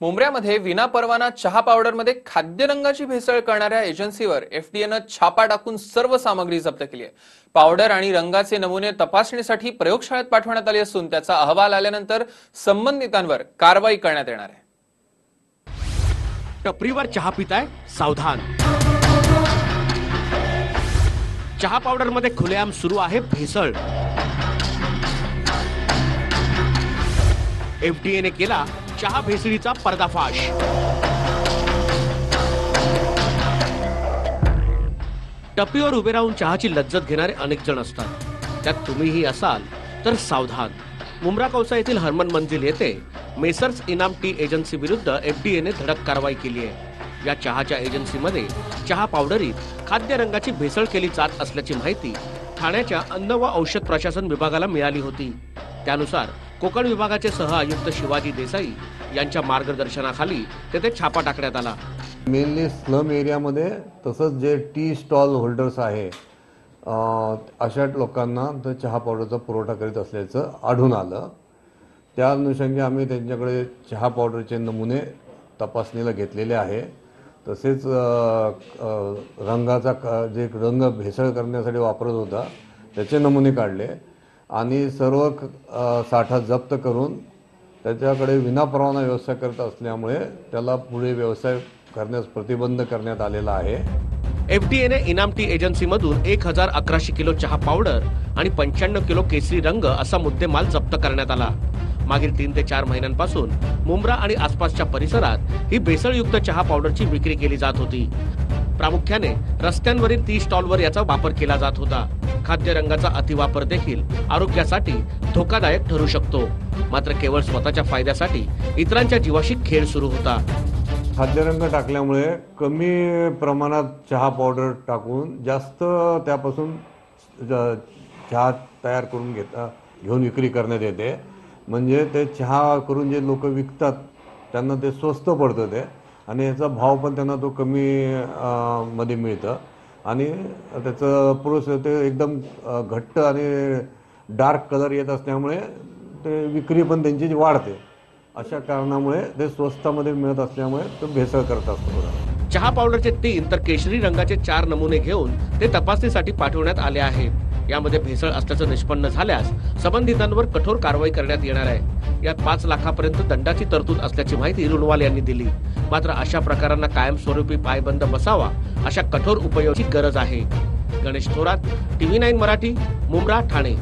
मुंबऱ्यामध्ये विनापरवाना चहा पावडरमध्ये खाद्यरंगाची भेसळ करणाऱ्या एजन्सीवर एफडीएनं छापा टाकून सर्व सामग्री जप्त केली आहे. पावडर आणि रंगाचे नमुने तपासणीसाठी प्रयोगशाळेत पाठवण्यात आले असून त्याचा अहवाल आल्यानंतर संबंधितांवर कारवाई करण्यात येणार आहे. टपरीवर चहा पिताय सावधान. चहा पावडरमध्ये खुलेआम सुरू आहे भेसळ. एफडीएने केला चहा भेसळीचा पर्दाफाश. टपीवर उभे राहून चहाची लज्जत घेणारे अनेक जण असतात. त्यात तुम्हीही असाल तर सावधान. मुंब्रा कौसा येथील हरमन मंजिल येथे मेसर्स इनाम टी एजन्सी विरुद्ध एफडीएने धडक कारवाई केली आहे. या चहाच्या एजन्सीमध्ये चहा पावडरीत खाद्य रंगाची भेसळ केली जात असल्याची माहिती ठाण्याच्या अन्न व औषध प्रशासन विभागाला मिळाली होती. त्यानुसार कोकण विभागाचे सह आयुक्त शिवाजी देसाई यांच्या मार्गदर्शनाखाली तेथे छापा टाकण्यात आला. मेनली स्लम एरियामध्ये तसंच जे टी स्टॉल होल्डर्स आहे अशा लोकांना तर चहा पावडरचा पुरवठा करीत असल्याचं आढळून आलं. त्या अनुषंगी आम्ही त्यांच्याकडे चहा पावडरचे नमुने तपासणीला घेतलेले आहे. तसेच रंगाचा क- जे रंग भेसळ करण्यासाठी वापरत होता त्याचे नमुने काढले. आणि सर्व साठा जप्त करून त्याच्याकडे विनापरवाना व्यवसाय करत असल्यामुळे त्याला पुढे व्यवसाय करण्यास प्रतिबंध करण्यात आलेला आहे. एफडीएने इनाम टी एजन्सीमधून एक हजार अकराशे किलो चहा पावडर आणि पंच्याण्णव किलो केसरी रंग असा मुद्देमाल जप्त करण्यात आला. मागील तीन ते चार महिन्यांपासून मुंब्रा आणि आसपासच्या परिसरात ही भेसळयुक्त चहा पावडरची विक्री केली जात होती. प्रामुख्याने रस्त्यांवरील ती स्टॉलवर याचा वापर केला जात होता. खाद्य रंगाचा अतिवापर देखील आरोग्यासाठी धोकादायक ठरू शकतो. मात्र केवळ स्वतःच्या फायद्यासाठी इतरांच्या जीवाशी खेळ सुरू होता. खाद्यरंग टाकल्यामुळे कमी प्रमाणात चहा पावडर टाकून जास्त त्यापासून चहा तयार करून घेता घेऊन विक्री करण्यात येते. म्हणजे ते चहा करून जे लोक विकतात त्यांना ते स्वस्त पडतं ते. आणि याचा भाव पण त्यांना तो कमी मध्ये मिळतं. आणि त्याचं पुरुष ते एकदम घट्ट आणि डार्क कलर येत असल्यामुळे ते विक्री पण त्यांची वाढते. अशा कारणामुळे ते स्वस्तामध्ये मिळत असल्यामुळे तो भेसळ करत असतो चहा पावडरचे तीन तर केशरी रंगाचे चार नमुने घेऊन ते तपासणीसाठी पाठवण्यात आले आहेत. यामध्ये भेसळ असल्याचं निष्पन्न झाल्यास संबंधितांवर कठोर कारवाई करण्यात येणार आहे. यात पाच लाखापर्यंत दंडाची तरतूद असल्याची माहिती रुणवाल यांनी दिली. मात्र अशा प्रकारांना कायमस्वरूपी पायबंद बसावा अशा कठोर उपयोगाची गरज आहे. Ganesh Thorat TV nine Marathi Mumbra Thane.